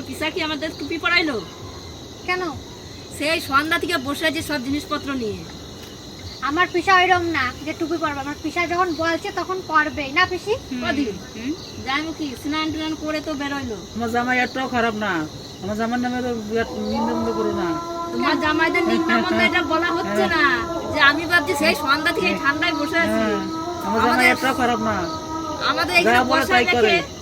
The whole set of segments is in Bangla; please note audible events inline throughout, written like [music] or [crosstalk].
তোর পিসা কি আমাদের টুপি পরাইলো? কেন? সেই সন্ধ্যা থেকে বসে আছে সব জিনিসপত্র নিয়ে। আমার পিসা ওইরকম না যে টুপি পরবে। আমার পিসা যখন বলছে তখন করবেই না পিসি? কদিন? যাই কি স্নান টান করে তো বেরোইলো। আমার জামাই একটাও খারাপ না। আমার জামার নামে তো নিন্দন্দ করো না। তোমার জামাইদের নিম্নমন্দ এটা বলা হচ্ছে না। যে আমি ভাবছি সেই সন্ধ্যা থেকে ঠান্ডায় বসে আছি। হ্যাঁ। আমার জামাই আমাদের- খারাপ না। আমাদের এখানে বসে তা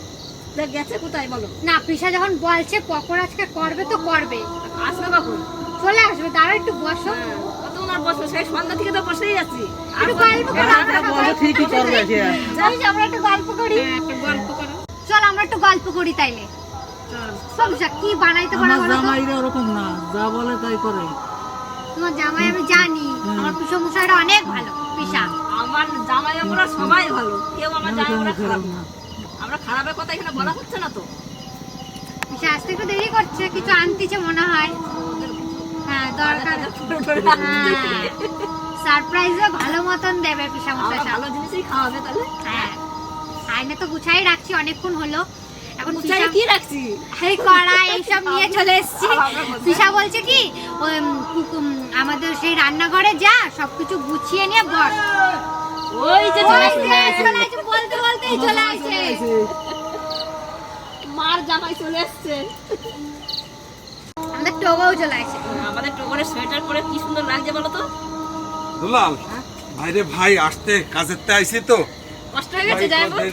গেছে কোথায় বলো? না পিসা যখন বলছে পকোড়া আজকে করবে তো করবে। আসবে কখন? চলে আসবে দাঁড়া একটু বসো। হ্যাঁ, কতক্ষণ সেই সন্ধ্যা থেকে তো বসেই আছি। আর গল্প করো হ্যাঁ, আমরা ঠিকই করবে সে আমরা একটু গল্প করি। হ্যাঁ, গল্প করো। চল আমরা একটু গল্প করি তাইলে। চল। চল কি বানাইতে পারো আমার বলো জামাইরা ওরকম না যা বলে তাই করে। তোমার জামাই আমি জানি আমার পিসা মশাইরা অনেক ভালো পিসা। আমার জামাই আমরা সবাই ভালো কেউ আমার জামাই আমরা খারাপ খারাপ। না না। আমরা খারাপের কথা এখানে বলা হচ্ছে না তো। আসতে একটু দেরি করছে কিছু আনতেছে মনে হয়। হ্যাঁ দরকার। হ্যাঁ সারপ্রাইজও ভালো মতন দেবে পিসা মশাই ভালো জিনিসই খাওয়াবে তাহলে? হ্যাঁ আইনে তো গুছাই রাখছি অনেকক্ষণ হলো। এখন পিসা কি রাখছি? এই কড়া এইসব নিয়ে চলে এসেছি। পিসা বলছে কি আমাদের সেই রান্নাঘরে যা সবকিছু গুছিয়ে নিয়ে বস। ওই যে চলে আসছে। চলে আসছে, বলতে বলতেই চলে আসছে। মার জামাই চলে আসছে। আমাদের টোগাও চলে আসছে। আমাদের টোকরে সোয়েটার পরে কি সুন্দর লাগছে বলো তো? দুলাল ভাইরে ভাই আসতে কাজের তে আইছি তো। কষ্ট হয়ে গেছে যাই হয়ে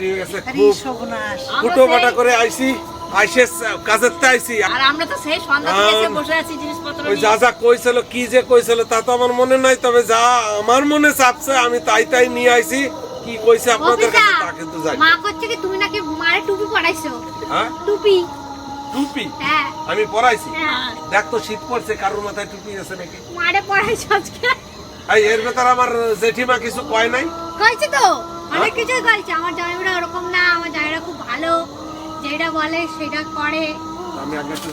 খুব বাটা করে আইছি আইসে কাজের তে আর আমরা তো সেই সন্ধ্যা থেকে বসে আছি জিনিসপত্র নিয়ে। যা যা কইছিল কি যে কইছিল তা তো আমার মনে নাই তবে যা আমার মনে চাপছে আমি তাই তাই নিয়ে আইছি। কি কইছে আপনাদের কাছে তা কিন্তু জানি। মা করছে কি তুমি নাকি মারে টুপি পরাইছো? হ্যাঁ? টুপি। টুপি? হ্যাঁ। আমি পরাইছি? হ্যাঁ। দেখ তো শীত পড়ছে কারোর মাথায় টুপি আছে নাকি? মারে পরাইছো আজকে? এই এর ভেতর আমার জেঠিমা কিছু কয় নাই? কইছে তো অনেক? কিছুই কইছে। আমার জামাইরা ওরকম না আমার জামাইরা খুব ভালো। যেটা বলে সেটা করে। আমি আগে একটু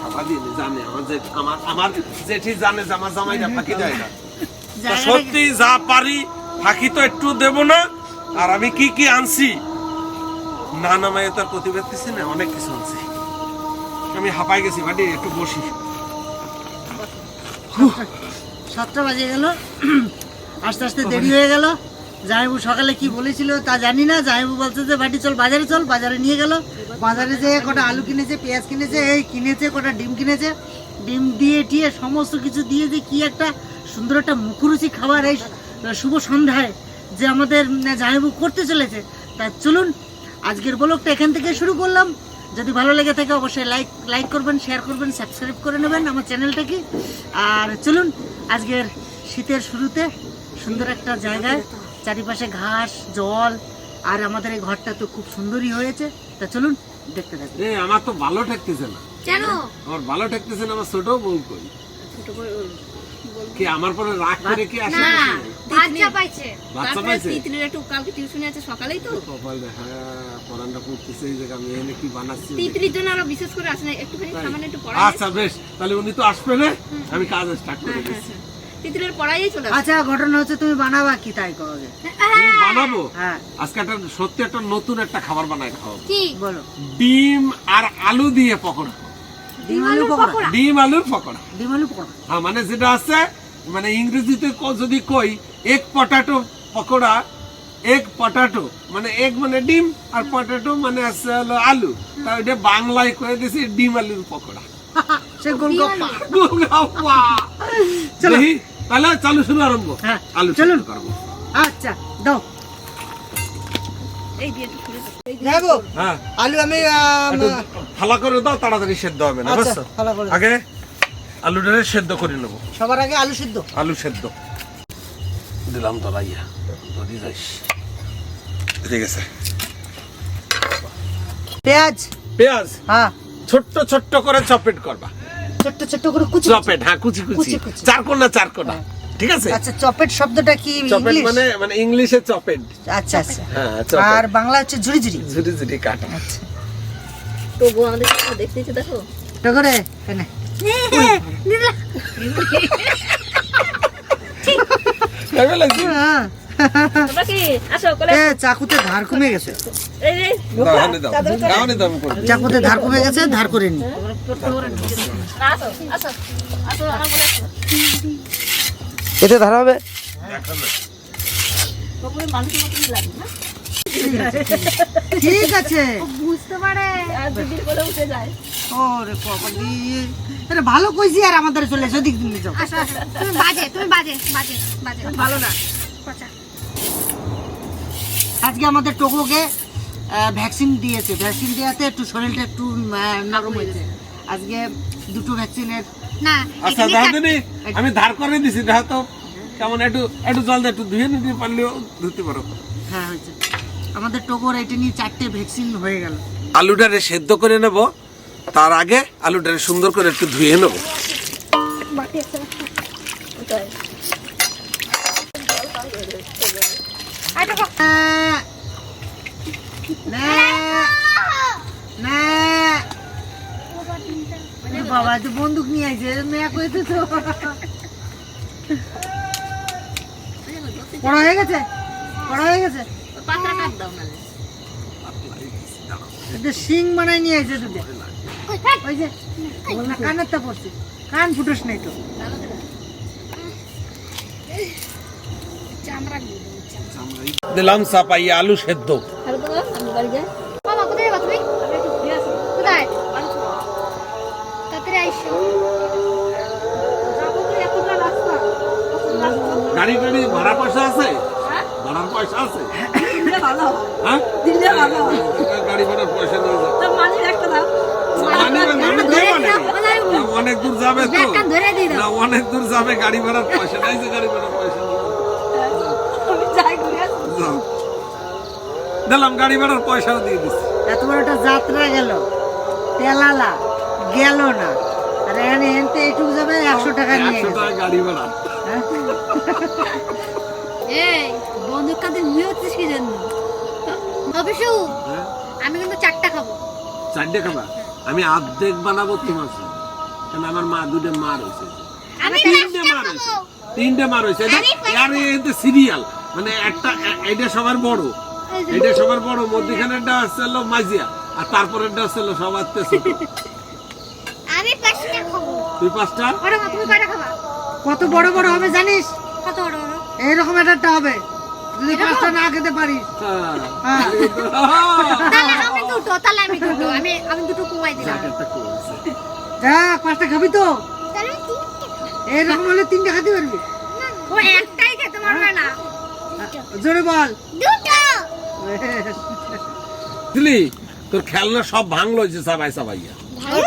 সাফা দিয়ে জানে আমার জেঠি আমার আমার জেঠি জানে যে আমার জামাইটা ফাঁকি দেয় না। তা সত্যি যা পারি ফাঁকি তো একটু দেব না। আর আমি কি কি আনছি? না নামাই তার প্রতিবাদ দিছি না অনেক কিছু আনছি। আমি হাঁপাই গেছি বাড়ি একটু বসি। সাতটা বাজে গেল। [clears throat] আস্তে আস্তে দেরি হয়ে গেল। জামাইবু সকালে কি বলেছিল তা জানি না। জামাইবু বলছে যে ভাটি চল, বাজারে চল। বাজারে নিয়ে গেল। বাজারে যেয়ে কটা আলু কিনেছে, পেঁয়াজ কিনেছে, এই কিনেছে, কটা ডিম কিনেছে। ডিম দিয়ে টিয়ে সমস্ত কিছু দিয়ে যে কি একটা সুন্দর একটা মুখরুচি খাবার এই শুভ সন্ধ্যায় যে আমাদের জামাইবু করতে চলেছে। তা চলুন, আজকের ব্লগটা এখান থেকে শুরু করলাম। যদি ভালো লেগে থাকে অবশ্যই লাইক লাইক করবেন, শেয়ার করবেন, সাবস্ক্রাইব করে নেবেন আমার চ্যানেলটাকে আর চলুন, আজকের শীতের শুরুতে সুন্দর একটা জায়গায় চারিপাশে ঘাস জল আর আমাদের এই ঘরটা তো খুব সুন্দরই হয়েছে। তা চলুন দেখতে থাকুন। এ আমার তো ভালো ঠেকতেছে না। কেন? আমার ভালো ঠেকতেছে না আমার ছোট বউ কই ছোট বউ- কি আমার পরে রাগ করে কি আসে না? বাচ্চা পাইছে। বাচ্চা পাইছে? তিতলির একটু কালকে টিউশনে আছে সকালেই তো। কপাল দেখা পরানটা পড়তেছে এই জায়গা আমি এনে কি বানাচ্ছি তিতলির জন্য আরও বিশেষ করে আসে না একটুখানি? সামান্য একটু পড়াই আচ্ছা বেশ তাহলে উনি তো আসবে না আমি কাজ স্টার্ট করে হ্যাঁ, দিচ্ছি। পড়াই চলে আচ্ছা ঘটনা হচ্ছে তুমি বানাবা কি তাই করবে বানাবো? হ্যাঁ। আজকে একটা সত্যি একটা নতুন একটা খাবার বানাই খাওয়াবো। কি? বলো। ডিম আর আলু দিয়ে পকোড়া। ডিম আলু পকোড়া? ডিম আলুর পকোড়া। ডিম আলু পকোড়া? হ্যাঁ মানে যেটা আছে মানে ইংরেজিতে যদি কই এক পটাটো পকোড়া এক পটাটো মানে এক মানে ডিম আর পটাটো মানে আছে হলো আলু। তা ওইটা বাংলায় কয়ে দিছি ডিম আলুর পকোড়া। সে গোলগপ্পা গোলগাপ্পা। চলো। তাহলে চালু শুরু আরম্ভ। হ্যাঁ, আলু চলুন। করব। আচ্ছা দাও। হ্যাঁ। আলু আমি ফালা করে দাও তাড়াতাড়ি সেদ্ধ হবে না আচ্ছা, বুঝছ। আগে আলুটারে সেদ্ধ করে নেব। সবার আগে আলু সিদ্ধ। আলু সেদ্ধ। দিলাম দলাইয়া ধরি যাইস ঠিক আছে। পেঁয়াজ? পেঁয়াজ? হ্যাঁ। ছোট্ট ছোট্ট করে চপেট করবা। ছোট ছোট করে কুচি চপেট হ্যাঁ কুচি কুচি। চারকোনা চারকোনা। হ্যাঁ। ঠিক আছে? আচ্ছা চপেট শব্দটা কি চপেট মানে মানে ইংলিশে চপেট। আচ্ছা আচ্ছা। হ্যাঁ, আর বাংলা হচ্ছে ঝুড়ি ঝুড়ি ঝুড়ি ঝুড়ি কাটা আচ্ছা তো গো আমাদের দেখতেছে দেখো? টগরে এখানে। হ্যাঁ। চাকুতে ধার কমে গেছে। চাকুতে ধার কমে গেছে ধার করে নি। আসো আসো আসো আমার কোলে আসো এতে ধারা হবে? ঠিক আছে। বুঝতে পারে। আর দিদির কোলে উঠে যায়। ওরে আরে ভালো কইছি আর আমাদের চলে এসো দিক দিন যাও। আসো আসো তুমি বাজে তুমি বাজে বাজে বাজে। ভালো না। আজকে আমাদের টোকোকে ভ্যাকসিন দিয়েছে। ভ্যাকসিন দেওয়াতে একটু শরীরটা একটু নরম হয়েছে। আজকে দুটো ভ্যাকসিনের না আচ্ছা দিনি আমি ধার করে দিছি দেখো তো। কেমন একটু একটু জল দিয়ে একটু ধুয়ে নিতে পারলেও ধুতে পারো। হ্যাঁ হয়েছে। আমাদের টোকোর এটা নিয়ে চারটে ভ্যাকসিন হয়ে গেল। আলুটারে সেদ্ধ করে নেব। তার আগে আলুটারে সুন্দর করে একটু ধুয়ে নেব। আর দেখো, না না বাবা তো বন্দুক নিয়ে আইছে মেয়া কইতে তো। পড়া হয়ে গেছে? পড়া হয়ে গেছে? পাত্রা কাট দাও না এটা শিং বানাই নিয়ে আইছে দুটো ওই যে না কানের তো পড়ছে। কান ফুটোস নাই তো। দিলাম চাপাই আলু সেদ্ধ। আর গাড়ি গাড়ি ভাড়া পয়সা আছে? হ্যাঁ? ভাড়ার পয়সা আছে? হ্যাঁ? দিলে ভালো গাড়ি ভাড়ার পয়সা নিয়ে যাও। মানি মানে মানে অনেক দূর যাবে তো। ব্যাগটা ধরে দিই দাও। না অনেক দূর যাবে গাড়ি ভাড়ার পয়সা। নাই যে গাড়ি ভাড়ার পয়সা দিলাম গাড়ি ভাড়ার পয়সাও দিয়ে দিচ্ছি এত বড় একটা যাত্রা গেল। তেলালা গেল না। আর এখানে এনতে এইটুকু যাবে একশো টাকা নিয়ে একশো টাকা গাড়ি ভাড়া? এই বন্দুক কাঁদে মুয়ে হচ্ছিস কি জন্য? অবিশু হ্যাঁ? আমি কিন্তু চারটা খাব। চারটে খাবার আমি অর্ধেক বানাবো তোমার। কারণ আমার মা দুটো মা রয়েছে আমি তিনটে মা রয়েছে তিনটে মা রয়েছে আর এতে সিরিয়াল মানে একটা এটা সবার বড়। এটা সবার বড়। মধ্যখানেরটা হচ্ছে হলো মাঝিয়া আর তারপরেরটা হচ্ছে হলো সবার ছোট। আমি পাঁচটা খাব। তুই পাঁচটা? তুমি কয়টা খাবা? কত বড় বড় হবে জানিস? এইরকম একটা হবে যদি পাঁচটা না খেতে পারিস হ্যাঁ। হ্যাঁ। তাহলে আমি দুটো তাহলে আমি দুটো আমি আমি দুটো কমাই দিলাম। পাঁচটা খাবি তো? এইরকম হলে তিনটে খেতে পারবি? ও একটাই খেতে পারবে না। জোরে বল। দুটো। তোর খেলনা সব ভাঙলো যে সাবাই সাবাইয়া।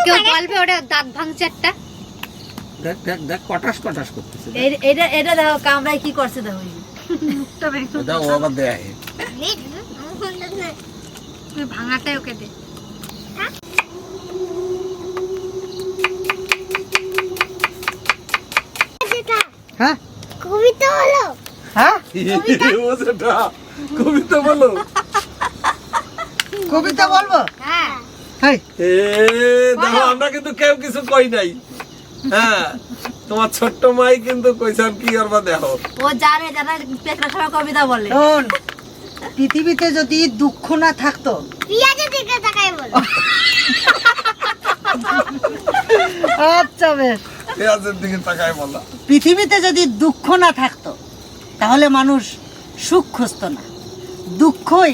কেউ বলবে ওটা দাঁত ভাঙছে একটা? দেখ দেখ দেখ কটাস কটাস করতেছে এটা এটা দেখো কামড়ায় কি করছে দেখো এটা ও আবার দেয়। তুই ভাঙাটাই ওকে দে। হ্যাঁ? কবিতা হলো হ্যাঁ? কবিতা। বলো। কবিতা বলব? হ্যাঁ। দেখো আমরা কিন্তু কেউ কিছু কই নাই। হ্যাঁ তোমার ছোট্ট মাই কিন্তু কইছান কি করবা দেখো। ও জানে যারা পেটরা খাওয়া কবিতা বলে। শোন পৃথিবীতে যদি দুঃখ না থাকতো পিয়াজের দিকে তাকাই বল। আচ্ছা বেশ। পেঁয়াজের দিকে তাকায় বলা। পৃথিবীতে যদি দুঃখ না থাকতো তাহলে মানুষ সুখ খুঁজতো না। দুঃখই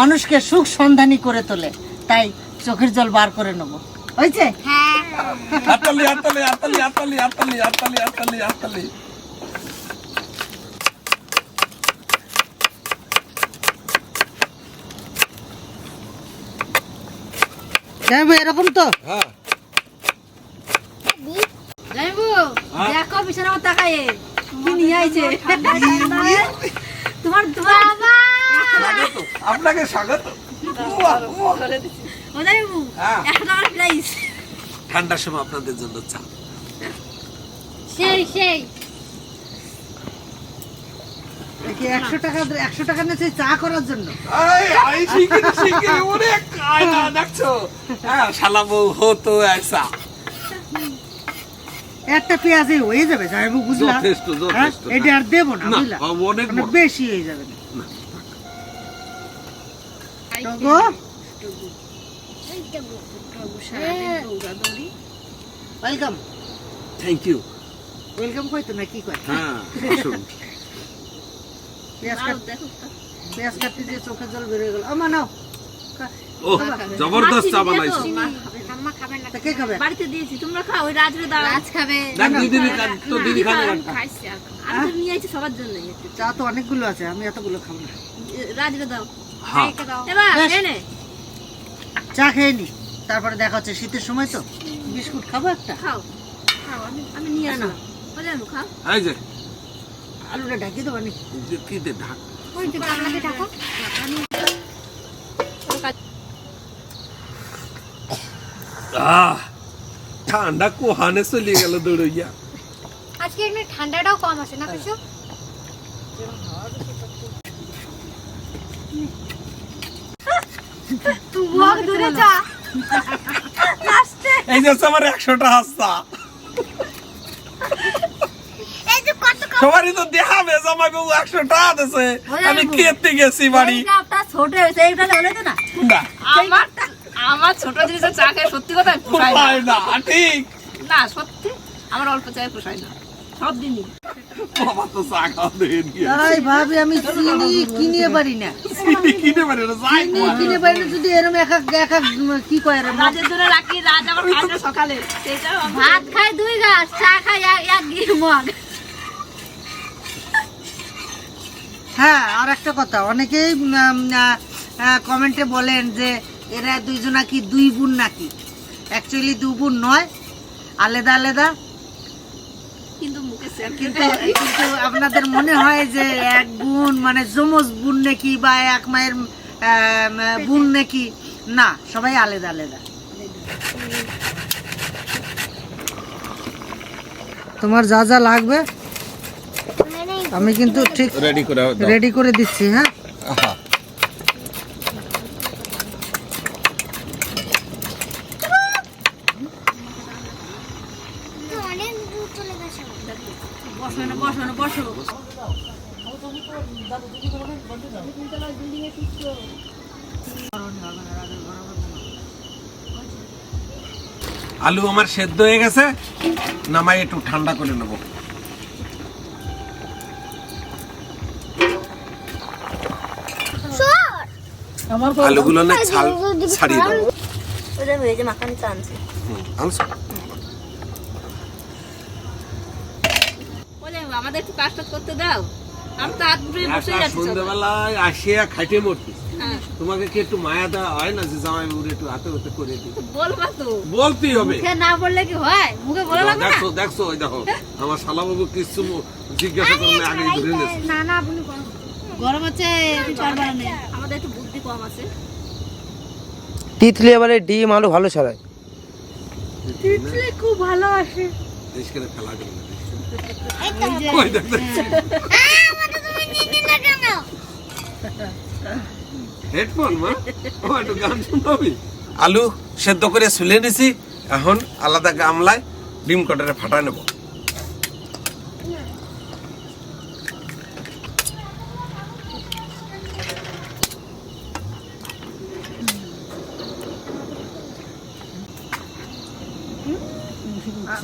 মানুষকে সুখ সন্ধানী করে তোলে তাই চোখের জল বার করে নেব। হয়েছে? হ্যাঁ হাততালি হাততালি হাততালি হাততালি হাততালি এরকম তো হ্যাঁ দেখো বিছানা আমার কি নিয়ে আইছে তোমার আপনাকে স্বাগত হ্যাঁ। প্রাইস ঠান্ডার সময় আপনাদের জন্য চা সেই সেই একশো টাকা একশো টাকা নিয়েছে চা করার জন্য আই আই শিখে শিখে অনেক আয়না দেখছ হ্যাঁ শালা বউ হতো ऐसा একটা পেঁয়াজে হয়ে যাবে জামাইবাবু বুঝলা যথেষ্ট, যথেষ্ট, হ্যাঁ? এটা আর দেবো না না, বুঝলা অনেক মানে বেশি হয়ে যাবে না না। টগো ওয়েলকাম থ্যাংক ইউ ওয়েলকাম কই তো না কি কয়? হ্যাঁ আসুন। পেঁয়াজ পেঁয়াজ কাটতে যে চোখের জল বেরিয়ে গেল। আমা নাও। ও জবরদস্ত চা বানাইছো। আম্মা খাবেন না কে খাবে? বাড়িতে দিয়েছি তোমরা খাও ওই রাজরে দাও। রাজ খাবে। দেখ দিদি কান- তো দিদি খাবে আমি একটা। খাইছি আমি নিয়ে আইছি সবার জন্য চা তো অনেকগুলো আছে আমি এতগুলো খাব না। রাজরে দাও। হ্যাঁ। এবার নে নে চা খেয়ে নি। তারপরে দেখা হচ্ছে শীতের সময় তো? বিস্কুট খাব একটা? খাও খাও আমি আমি নিয়ে না, না। আসলাম খাও। এই যে। আলুটা ঢাকিয়ে দেবো নি যে কি দে ঢাক ওই তো গামলাতে ঢাকো। আহ ঠান্ডা কোহানে চলে গেল দৌড়ইয়া। আজকে এমনি ঠান্ডাটাও কম আছে না কিছু মুখ দূরে যা এই যে আমার একশোটা হাস্তা এই যে কত সবারই তো দেখাবে জামাই বাবু একশো টাকা দিছে আমি কেতে গেছি বাড়ি। ছোট হয়েছে এইটা হলে তো না। না। আমার আমার ছোট জিনিসের চা খেয়ে সত্যি কথা পোষায় না ঠিক। না সত্যি আমার অল্প চায় পোষায় না। সব দিনই। বাবা তো চা খাওয়া দেন গিয়ে তাই ভাবি আমি চিনি কিনে পারি না। চিনি কিনে পারে না যাই চিনি কিনে পারি না যদি এরকম এক এক এক এক কি কয় রাজের জন্য রাখি রাজ আবার খায় না সকালে। সেটাও ভাত খায় দুই গাছ চা খায় এক- এক মগ। হ্যাঁ আর একটা কথা অনেকেই কমেন্টে বলেন যে এরা দুইজনা কি দুই বোন নাকি? অ্যাকচুয়ালি দু বোন নয় আলাদা আলাদা। কিন্তু কিন্তু কিন্তু আপনাদের মনে হয় যে এক বোন মানে যমজ বোন নাকি বা এক মায়ের আহ, বোন নাকি? না সবাই আলাদা আলাদা। তোমার যা যা লাগবে আমি কিন্তু ঠিক রেডি করে দিচ্ছি হ্যাঁ? বসো না বসো আলু আমার সেদ্ধ হয়ে গেছে নামাই একটু ঠান্ডা করে নেব। আলুগুলো না ছাল ছাড়িয়ে দেবো। আনছি হুম, আনছো ওই যে আমাদের একটু কাজ করতে দাও। আমি তো হাত ঘুরে বসে যাচ্ছি সন্ধ্যাবেলায় আসিয়া খাইতে মরতি হ্যাঁ। তোমাকে কি একটু মায়া দেওয়া হয় না যে জামাই বাবুর একটু হাতে হাতে করে দিই? বলবা তো। বলতেই হবে। মুখে না বললে কি হয়? মুখে বলে লাগবে না। দেখছ দেখছ ওই দেখো আমার শালা বাবু কিছু জিজ্ঞাসা করলে আগে ধরে নিয়েছে। না না আপনি গরম আছে একটু পারবা না আমাদের একটু বুদ্ধি কম আছে। তিতলি এবারে ডিম আলু ভালো ছড়ায়। খুব ভালো আসে। দেশ করে ফেলা যাবে না ওই দেখ হেডফোন মা। ও একটু গান শুনবি? আলু সেদ্ধ করে শুলে নিছি এখন আলাদা গামলায় ডিম কটারে ফাটা নেব।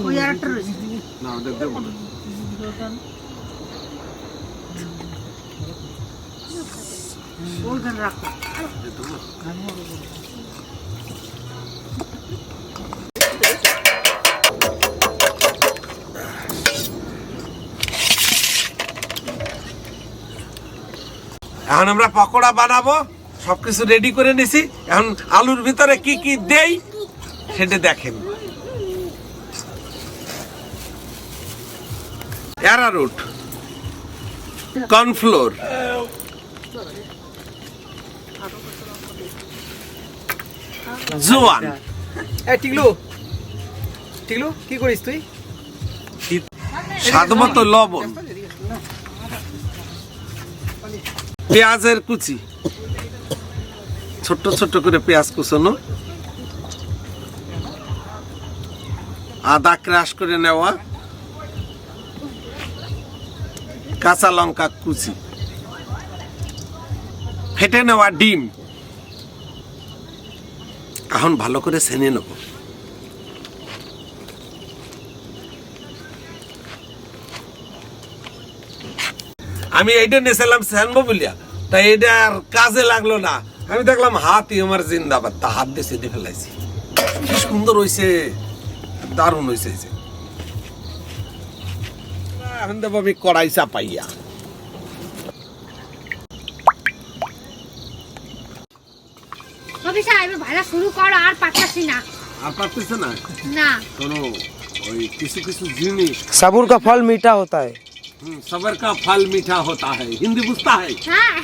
ওই আর একটা রয়েছে। না দেবো না রাখো। এখন আমরা পকোড়া বানাবো সবকিছু রেডি করে নিছি। এখন আলুর ভিতরে কি কি দেই সেটা দেখেন। Arrowroot cornflour. জোয়ান। এই টিকলু টিকলু কি করিস তুই? স্বাদ মতো লবণ। পেঁয়াজের কুচি। ছোট্ট ছোট্ট করে পেঁয়াজ কুচানো। আদা ক্রাশ করে নেওয়া। কাঁচা লঙ্কা কুচি। ফেটে নেওয়া ডিম। এখন ভালো করে ছেনে নেব। আমি এইটা নিয়েছিলাম সেনবো বলিয়া। তাই এটা আর কাজে লাগল না। আমি দেখলাম হাতই আমার জিন্দাবাদ। তা হাত দিয়ে সেটে ফেলাইছি। কি সুন্দর হয়েছে দারুণ হয়েছে। এখন দেবো আমি কড়াই চাপাইয়া সাবুর কা ফল মিঠা হতা সবর কা ফল মিঠা হতা হিন্দি বুঝতা হ্যাঁ।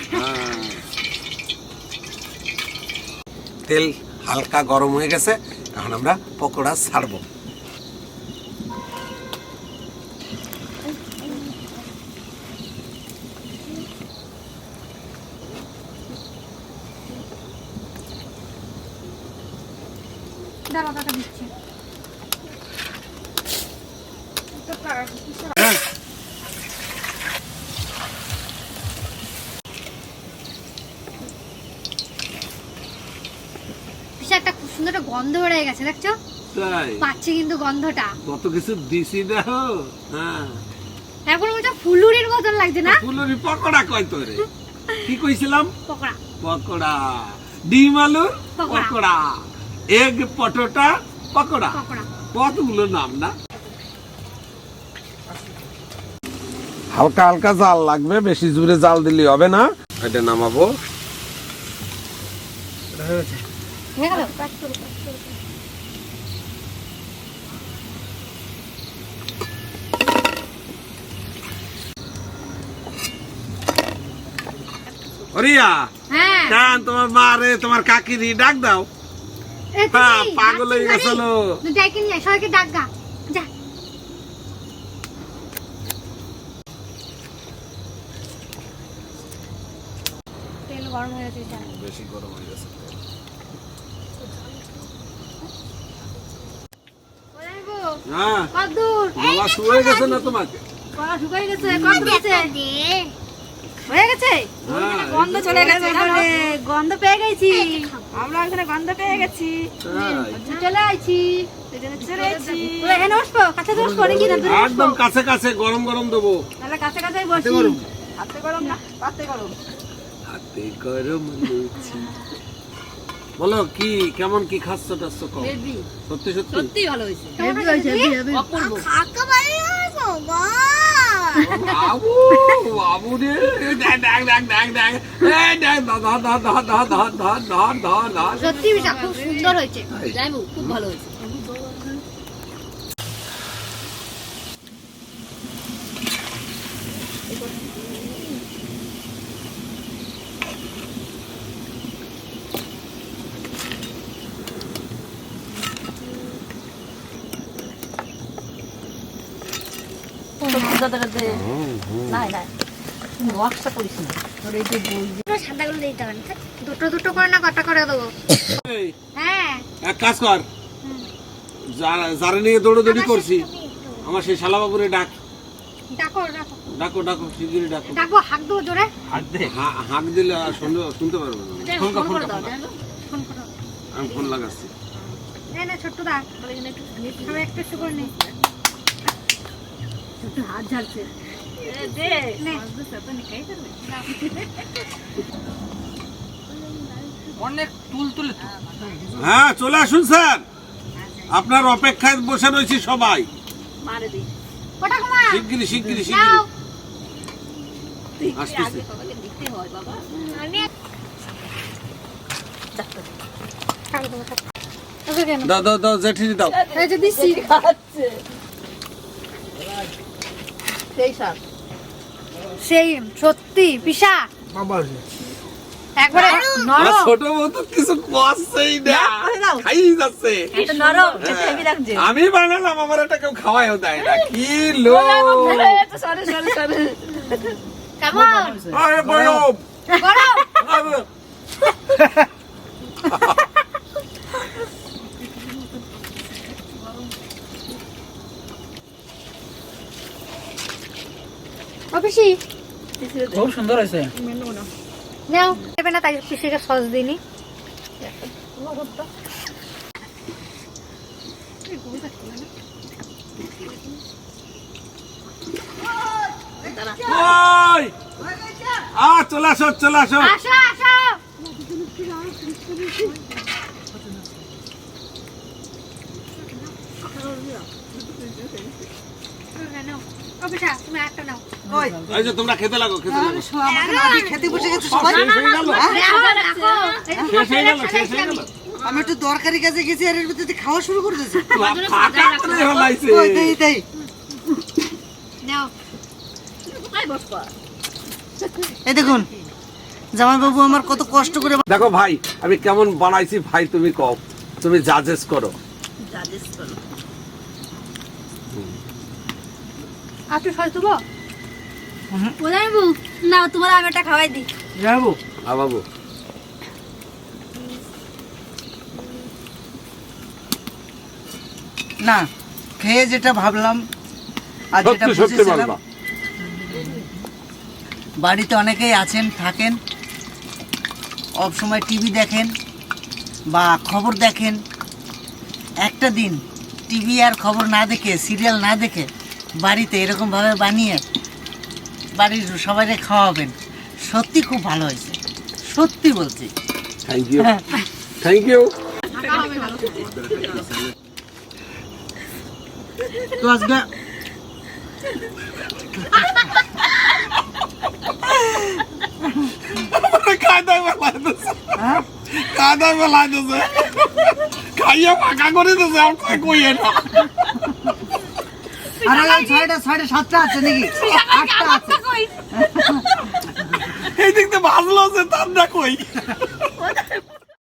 তেল হালকা গরম হয়ে গেছে এখন আমরা পকোড়া ছাড়বো। দেখছ? তাই? পাচ্ছি কিন্তু গন্ধটা। কত কিছু দিছি দেখো হ্যাঁ। এখন ফুলুরির মতন লাগছে না? ফুলরি পকোড়া কয় কি কইছিলাম? পকোড়া। পকোড়া। ডিম আলুর pakora. Egg potato pakora. Pakora. কতগুলো নাম না? হালকা হালকা জাল লাগবে বেশি জোরে জাল দিলে হবে না। এটা নামাবো। হয়ে গেল? রিয়া হ্যাঁ। কান তোমার মা রে তোমার কাকিরি ডাক দাও। পাগল হয়ে গেছিল সবাইকে ডাক গা। যা। তেল গরম হয়ে গেছে বেশি গরম হয়ে গেছে। হ্যাঁ। কত দূর? গলা শুয়ে গেছে না তোমাকে? গলা শুকিয়ে গেছে, কত হয়েছে? হয়ে গেছে? হ্যাঁ গন্ধ চলে গেছে গন্ধ পেয়ে গেছি। আমরা এখানে গন্ধ পেয়ে গেছি। চলে আইছি। চলে? একদম কাছে কাছে গরম গরম দেবো। তাহলে কাছে কাছেই বসি। হাতে গরম না পাতে গরম। হাতে গরম লুচি। বলো কি কেমন কি খাচ্ছ টাচ্ছ কম সত্যি সত্যি? সত্যি ভালো হয়েছে? অপূর্ব। বাবু বাবু রে ধর ধর ধর ধর ধর ধর ধর ধর সত্যি খুব সুন্দর হয়েছে খুব ভালো হয়েছে নাই নাই ওয়ার্কশপ করিস না তোর এই যে বই সাদাগুলো দিতে হবে না দুটো দুটো করে না কটা করে দেবো? হ্যাঁ। এক কাজ কর। যারা যারা নিয়ে দৌড়দৌড়ি করছি আমার সেই শালাবাবুরে ডাক। ডাকো ডাকো। ডাকো ডাকো শিগগিরই ডাকো। ডাকো হাঁক দেবো জোরে। হাঁক দিলে আর শুনতে শুনতে পারব না। ফোন করে ফোন করো আমি ফোন লাগাচ্ছি। না ছোট্ট দা। একটু একটু করে হ্যাঁ চলে আসুন স্যার। আপনার অপেক্ষায় বসে রয়েছি সবাই। শিগগিরি শিগগিরি শিগগিরি দাও জেঠিনি দাও এই যে দিছি খাচ্ছে সেই সত্যি পিসা বাবা একবারে নরম। ছোট বউ কিছু করছেই না। খাই যাচ্ছে। এটা নরম হেভি লাগছে। আমি বানালাম আমার এটা কেউ খাওয়াইও দেয় না। কি লোক সরে সরে সরে কেমন? আরে। [laughs] অফিসি? খুব সুন্দর হয়েছে। নাও। নেবে না তাই পিসিকে সস দিনি ওই! আ চলে আসো চলে আসো। আসো তোমরা খেতে লাগো খেতে লাগো খেতে বসে গেছে সবাই শেষ হয়ে গেল শেষ হয়ে গেল হয়ে আমি। একটু দরকারি কাজে গেছি আর এর ভিতরে খাওয়া শুরু করে দিয়েছে এই দেখুন জামাইবাবু আমার কত কষ্ট করে দেখো ভাই আমি কেমন বানাইছি ভাই তুমি কও তুমি জাজেস করো জাজেস করো সস দেবো? বলাইবু না তোমার আমি একটা খাওয়াই দিই। যাব না খেয়ে যেটা ভাবলাম আর যেটা বুঝেছিলাম বাড়িতে অনেকেই আছেন থাকেন সব সময় টিভি দেখেন বা খবর দেখেন। একটা দিন টিভি আর খবর না দেখে সিরিয়াল না দেখে বাড়িতে এরকমভাবে বানিয়ে বাড়ির সবাইকে খাওয়াবেন সত্যি খুব ভালো হয়েছে। সত্যি বলছি। থ্যাংক ইউ থ্যাংক ইউ তো আজকে হ্যাঁ? খাইয়া ফাঁকা করে দিছে। আর কই কইয়ে না। আর এই ছয়টা ছয়টা সাতটা আছে নাকি? আটটা আছে। [laughs] এই দিক থেকে ভাজলো যে তার না কই? [laughs]